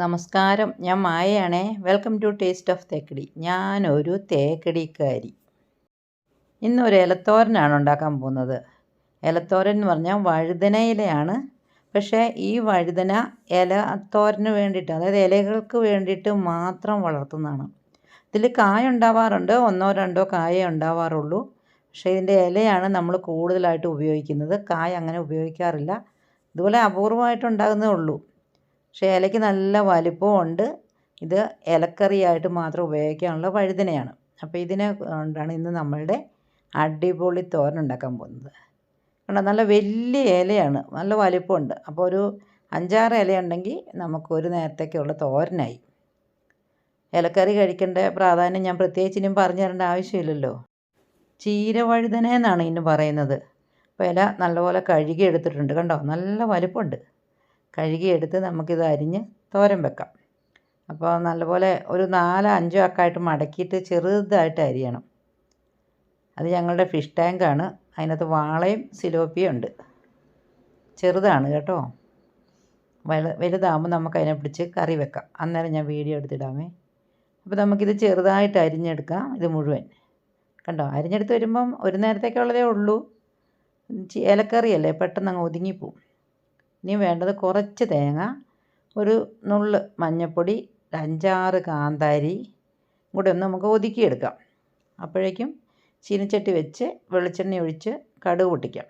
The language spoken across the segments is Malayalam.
നമസ്കാരം. ഞാൻ മായയാണേ. Welcome to taste of Thekkady ഞാനൊരു തേക്കടിക്കാരി. ഇന്നൊരു ഇലത്തോരനാണ് ഉണ്ടാക്കാൻ പോകുന്നത്. ഇലത്തോരൻ എന്ന് പറഞ്ഞാൽ വഴുതനയിലയാണ്. പക്ഷേ ഈ വഴുതന ഇലത്തോരന് വേണ്ടിയിട്ട് അതായത് ഇലകൾക്ക് വേണ്ടിയിട്ട് മാത്രം വളർത്തുന്നതാണ്. ഇതിൽ കായ ഉണ്ടാവാറുണ്ട്. ഒന്നോ രണ്ടോ കായ ഉണ്ടാവാറുള്ളൂ. പക്ഷേ ഇതിന്റെ ഇലയാണ് നമ്മൾ കൂടുതലായിട്ട് ഉപയോഗിക്കുന്നത്. കായ അങ്ങനെ ഉപയോഗിക്കാറില്ല. ഇതുപോലെ അപൂർവമായിട്ട് ഉണ്ടാകുന്നേ ഉള്ളൂ. പക്ഷേ ഇലയ്ക്ക് നല്ല വലിപ്പവും ഉണ്ട്. ഇത് ഇലക്കറിയായിട്ട് മാത്രം ഉപയോഗിക്കാനുള്ള വഴുതനയാണ്. അപ്പോൾ ഇതിനെ കൊണ്ടാണ് ഇന്ന് നമ്മളുടെ അടിപൊളി തോരൻ ഉണ്ടാക്കാൻ പോകുന്നത്. കണ്ടോ? നല്ല വലിയ ഇലയാണ്. നല്ല വലിപ്പമുണ്ട്. അപ്പോൾ ഒരു അഞ്ചാറ് ഇലയുണ്ടെങ്കിൽ നമുക്ക് ഒരു നേരത്തേക്കുള്ള തോരനായി. ഇലക്കറി കഴിക്കേണ്ട പ്രാധാന്യം ഞാൻ പ്രത്യേകിച്ച് ഇനിയും പറഞ്ഞു തരേണ്ട ആവശ്യമില്ലല്ലോ. ചീരവഴുതന എന്നാണ് ഇന്ന് പറയുന്നത്. അപ്പോൾ ഇല നല്ലപോലെ കഴുകി എടുത്തിട്ടുണ്ട് കണ്ടോ? നല്ല വലിപ്പമുണ്ട്. കഴുകിയെടുത്ത് നമുക്കിത് അരിഞ്ഞ് തോരൻ വെക്കാം. അപ്പോൾ നല്ലപോലെ ഒരു നാലോ അഞ്ചോ അക്കായിട്ട് മടക്കിയിട്ട് ചെറുതായിട്ട് അരിയണം. അത് ഞങ്ങളുടെ ഫിഷ് ടാങ്കാണ് അതിനകത്ത് വാളയും സിലോപ്പിയും ഉണ്ട്. ചെറുതാണ് കേട്ടോ. വല വലുതാകുമ്പോൾ നമുക്ക് അതിനെ പിടിച്ച് കറി വെക്കാം. അന്നേരം ഞാൻ വീഡിയോ എടുത്തിടാമേ. അപ്പോൾ നമുക്കിത് ചെറുതായിട്ട് അരിഞ്ഞെടുക്കാം ഇത് മുഴുവൻ. കണ്ടോ? അരിഞ്ഞെടുത്ത് വരുമ്പം ഒരു നേരത്തേക്കുള്ളതേ ഉള്ളൂ. ഇലക്കറിയല്ലേ? പെട്ടെന്ന് അങ്ങ് ഒതുങ്ങിപ്പോവും. ഇനി വേണ്ടത് കുറച്ച് തേങ്ങ ഒരു നുള്ള് മഞ്ഞൾപ്പൊടി അഞ്ചാറ് കാന്താരി കൂടെ ഒന്ന് നമുക്ക് ഒതുക്കിയെടുക്കാം. അപ്പോഴേക്കും ചീനച്ചട്ടി വെച്ച് വെളിച്ചെണ്ണ ഒഴിച്ച് കടുക് പൊട്ടിക്കാം.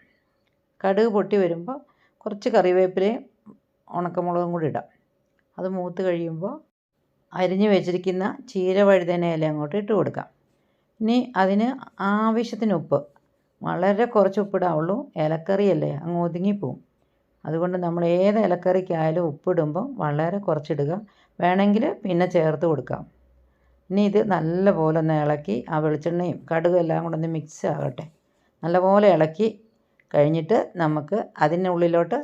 കടുക് പൊട്ടി വരുമ്പോൾ കുറച്ച് കറിവേപ്പിലയും ഉണക്കമുളകും കൂടി ഇടാം. അത് മൂത്ത് കഴിയുമ്പോൾ അരിഞ്ഞ് വെച്ചിരിക്കുന്ന ചീര വഴുതനയില അങ്ങോട്ട് ഇട്ട് കൊടുക്കാം. ഇനി അതിന് ആവശ്യത്തിന് ഉപ്പ്. വളരെ കുറച്ച് ഉപ്പിടാവുള്ളൂ. ഇലക്കറിയല്ലേ അങ്ങ് ഒതുങ്ങിപ്പോവും. അതുകൊണ്ട് നമ്മൾ ഏത് ഇലക്കറിക്കായാലും ഉപ്പിടുമ്പോൾ വളരെ കുറച്ചിടുക. വേണമെങ്കിൽ പിന്നെ ചേർത്ത് കൊടുക്കാം. ഇനി ഇത് നല്ലപോലെ ഒന്ന് ഇളക്കി ആ വെളിച്ചെണ്ണയും കടുകും എല്ലാം കൂടെ ഒന്ന് മിക്സ് ആകട്ടെ. നല്ലപോലെ ഇളക്കി കഴിഞ്ഞിട്ട് നമുക്ക് അതിനുള്ളിലോട്ട്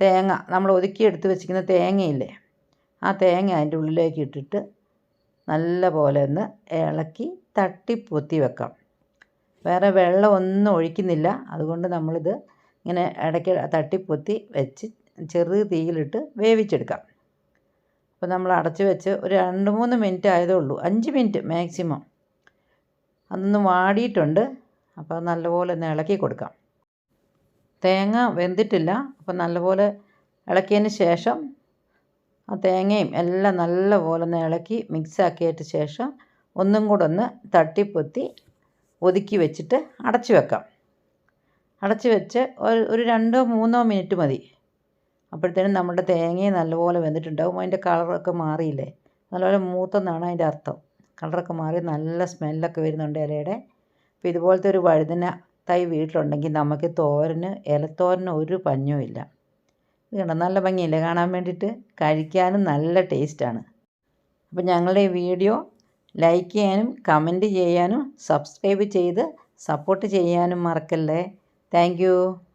തേങ്ങ നമ്മൾ ഒതുക്കി എടുത്ത് വെച്ചിരിക്കുന്ന തേങ്ങയില്ലേ ആ തേങ്ങ അതിന്റെ ഉള്ളിലേക്ക് ഇട്ടിട്ട് നല്ല പോലെ ഒന്ന് ഇളക്കി തട്ടിപ്പൊത്തി വെക്കാം. വേറെ വെള്ളം ഒന്നും ഒഴിക്കുന്നില്ല. അതുകൊണ്ട് നമ്മളിത് ഇങ്ങനെ ഇടയ്ക്ക് തട്ടിപ്പൊത്തി വെച്ച് ചെറു തീയിലിട്ട് വേവിച്ചെടുക്കാം. അപ്പോൾ നമ്മൾ അടച്ച് വെച്ച് ഒരു രണ്ട് മൂന്ന് മിനിറ്റ് ആയതേ ഉള്ളൂ. അഞ്ച് മിനിറ്റ് മാക്സിമം. അതൊന്ന് വാടിയിട്ടുണ്ട്. അപ്പോൾ നല്ലപോലെ ഒന്ന് ഇളക്കി കൊടുക്കാം. തേങ്ങ വെന്തിട്ടില്ല. അപ്പോൾ നല്ലപോലെ ഇളക്കിയതിന് ശേഷം ആ തേങ്ങയും എല്ലാം നല്ലപോലെ ഒന്ന് ഇളക്കി മിക്സാക്കിയിട്ട് ശേഷം ഒന്നും കൂടെ ഒന്ന് തട്ടിപ്പൊത്തി ഒതുക്കി വെച്ചിട്ട് അടച്ചു വെക്കാം. അടച്ച് വെച്ച് ഒരു ഒരു രണ്ടോ മൂന്നോ മിനിറ്റ് മതി. അപ്പോഴത്തേനും നമ്മുടെ തേങ്ങയും നല്ലപോലെ വെന്തിട്ടുണ്ടാവും. അതിന്റെ കളറൊക്കെ മാറിയില്ലേ? നല്ലപോലെ മൂത്തെന്നാണ് അതിന്റെ അർത്ഥം. കളറൊക്കെ മാറി നല്ല സ്മെല്ലൊക്കെ വരുന്നുണ്ട് ഇലയുടെ. അപ്പോൾ ഇതുപോലത്തെ ഒരു വഴുതന തൈ വീട്ടിലുണ്ടെങ്കിൽ നമുക്ക് തോരന് ഇലത്തോരന് ഒരു പഞ്ഞുമില്ല ഇല്ല. കണ്ടോ? നല്ല ഭംഗിയില്ലേ കാണാൻ വേണ്ടിയിട്ട്? കഴിക്കാനും നല്ല ടേസ്റ്റാണ് അപ്പോൾ ഞങ്ങളുടെ ഈ വീഡിയോ ലൈക്ക് ചെയ്യാനും കമന്റ് ചെയ്യാനും സബ്സ്ക്രൈബ് ചെയ്ത് സപ്പോർട്ട് ചെയ്യാനും മറക്കല്ലേ? Thank you.